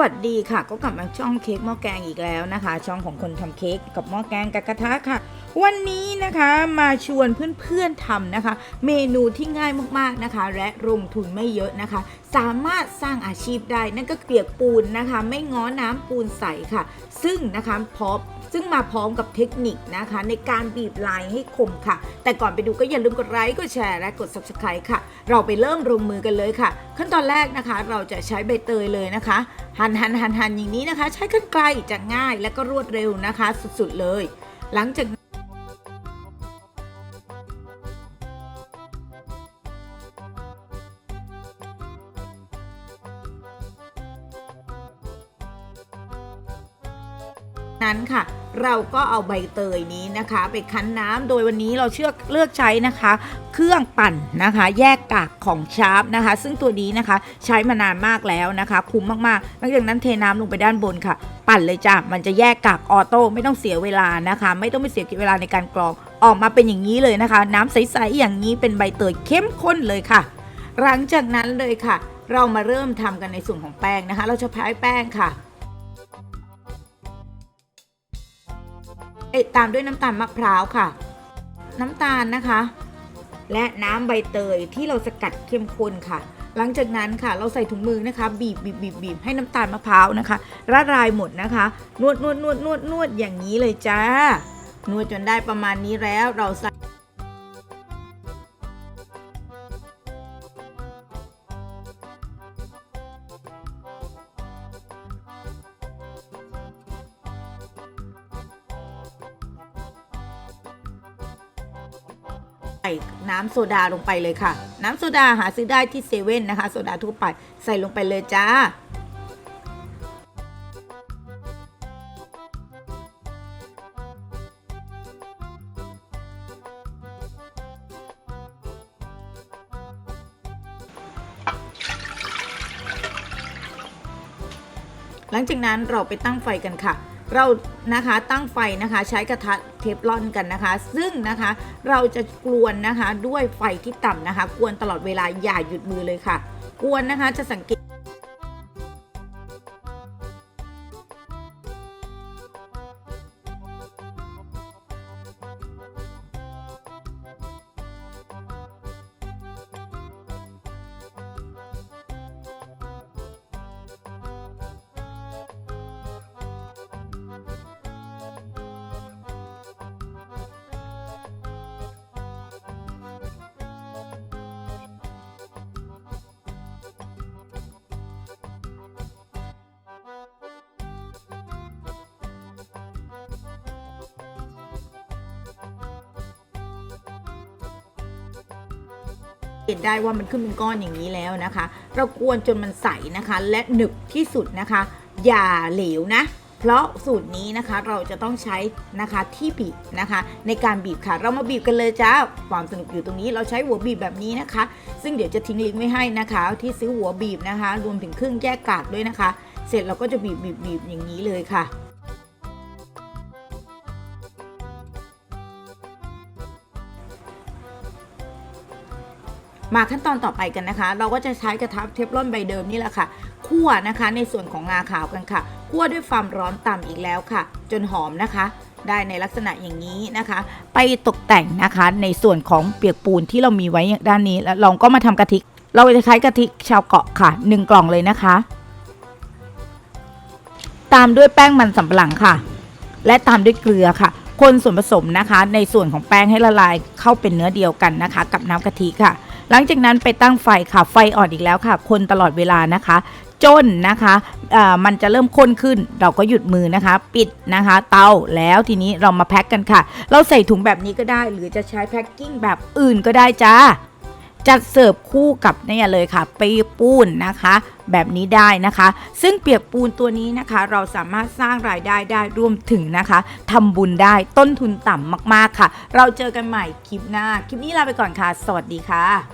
วัสดีค่ะ ก็กลับมาช่องเค้กหม้อแกงอีกแล้วนะคะ ช่องของคนทำเค้กกับหม้อแกงกับกระทะค่ะ วันนี้นะคะมาชวนเพื่อนๆทำนะคะ เมนูที่ง่ายมากๆนะคะ และลงทุนไม่เยอะนะคะ สามารถสร้างอาชีพได้นั่นก็เปียกปูนนะคะ ไม่ง้อน้ำปูนใสค่ะ ซึ่งนะคะพร้อมซึ่งมาพร้อมกับเทคนิคนะคะ ในการบีบลายให้คมค่ะ แต่ก่อนไปดูก็อย่าลืมกดไลค์กดแชร์และกด subscribe ค่ะ เราไปเริ่มลงมือกันเลยค่ะ ขั้นตอนแรกนะคะเราจะใช้ใบเตยเลยนะคะ หั่นหั่นหั่นหั่นอย่างนี้นะคะ ใช้กันไกลจะง่ายและก็รวดเร็วนะคะ สุดๆเลย หลังจาก นั้นค่ะ เราก็เอาใบเตยนี้นะคะ ไปคั้นน้ำโดยวันนี้เราเชื่อเลือกใช้นะคะ เครื่องปั่นนะคะ แยกกากของชาร์ปนะคะ ซึ่งตัวนี้นะคะใช้มานานมากแล้วนะคะ คุ้มมากๆหลังจากนั้นเทน้ำลงไปด้านบนค่ะ ปั่นเลยจ้ะมันจะแยกกากออโต้ไม่ต้องเสียเวลานะคะ ไม่ต้องไปเสียเวลาในการกรองออกมาเป็นอย่างนี้เลยนะคะ น้ำใสๆอย่างนี้เป็นใบเตยเข้มข้นเลยค่ะ หลังจากนั้นเลยค่ะ เรามาเริ่มทำกันในส่วนของแป้งนะคะ เราจะใช้แป้งค่ะ เอตามด้วยน้ำตาลมะพร้าวค่ะ น้ำตาลนะคะ และน้ำใบเตยที่เราสกัดเข้มข้นค่ะ หลังจากนั้นค่ะ เราใส่ถุงมือนะคะ บีบบีบบีบบีบให้น้ำตาลมะพร้าวนะคะละลายหมดนะคะ นวดนวดนวดนวดนวดอย่างนี้เลยจ้า นวดจนได้ประมาณนี้แล้วเราใส่ ใส่น้ำโซดาลงไปเลยค่ะ น้ำโซดาหาซื้อได้ที่เซเว่นนะคะ โซดาทั่วไปใส่ลงไปเลยจ้าหลังจากนั้นเราไปตั้งไฟกันค่ะ เรานะคะตั้งไฟนะคะใช้กระทะเทฟลอนกันนะคะ ซึ่งนะคะเราจะกวนนะคะด้วยไฟที่ต่ำนะคะ กวนตลอดเวลาอย่าหยุดมือเลยค่ะ กวนนะคะจะสังเกต เห็นได้ว่ามันขึ้นเป็นก้อนอย่างนี้แล้วนะคะ เรากวนจนมันใสนะคะ และหนึบที่สุดนะคะ อย่าเหลวนะ เพราะสูตรนี้นะคะเราจะต้องใช้นะคะที่บีบนะคะ ในการบีบค่ะ เรามาบีบกันเลยจ้าความสนุกอยู่ตรงนี้เราใช้หัวบีบแบบนี้นะคะ ซึ่งเดี๋ยวจะทิ้งลิงก์ไว้ให้นะคะ ที่ซื้อหัวบีบนะคะ รวมถึงเครื่องแยกกากด้วยนะคะ เสร็จเราก็จะบีบบีบบีบอย่างนี้เลยค่ะ มาขั้นตอนต่อไปกันนะคะ เราก็จะใช้กระทะเทฟลอนใบเดิมนี่แหละค่ะคั่วนะคะในส่วนของงาขาวกันค่ะคั่วด้วยความร้อนต่ำอีกแล้วค่ะ จนหอมนะคะ ได้ในลักษณะอย่างนี้นะคะ ไปตกแต่งนะคะในส่วนของเปียกปูนที่เรามีไว้ด้านนี้แล้วเราก็มาทำกะทิเราจะใช้กะทิชาวเกาะค่ะหนึ่งกล่องเลยนะคะ ตามด้วยแป้งมันสำปะหลังค่ะ และตามด้วยเกลือค่ะ คนส่วนผสมนะคะ ในส่วนของแป้งให้ละลายเข้าเป็นเนื้อเดียวกันนะคะ กับน้ำกะทิค่ะ หลังจากนั้นไปตั้งไฟค่ะ ไฟอ่อนอีกแล้วค่ะ คนตลอดเวลานะคะ จนนะคะมันจะเริ่มข้นขึ้น เราก็หยุดมือนะคะ ปิดนะคะ เตาแล้วทีนี้เรามาแพ็คกันค่ะ เราใส่ถุงแบบนี้ก็ได้ หรือจะใช้แพ็คกิ้งแบบอื่นก็ได้จ้าจัดเสิร์ฟคู่กับเนี่ยเลยค่ะเปียกปูนนะคะ แบบนี้ได้นะคะ ซึ่งเปียกปูนตัวนี้นะคะ เราสามารถสร้างรายได้ได้รวมถึงนะคะทำบุญได้ต้นทุนต่ำมากๆค่ะ เราเจอกันใหม่คลิปหน้า คลิปนี้ลาไปก่อนค่ะ สวัสดีค่ะ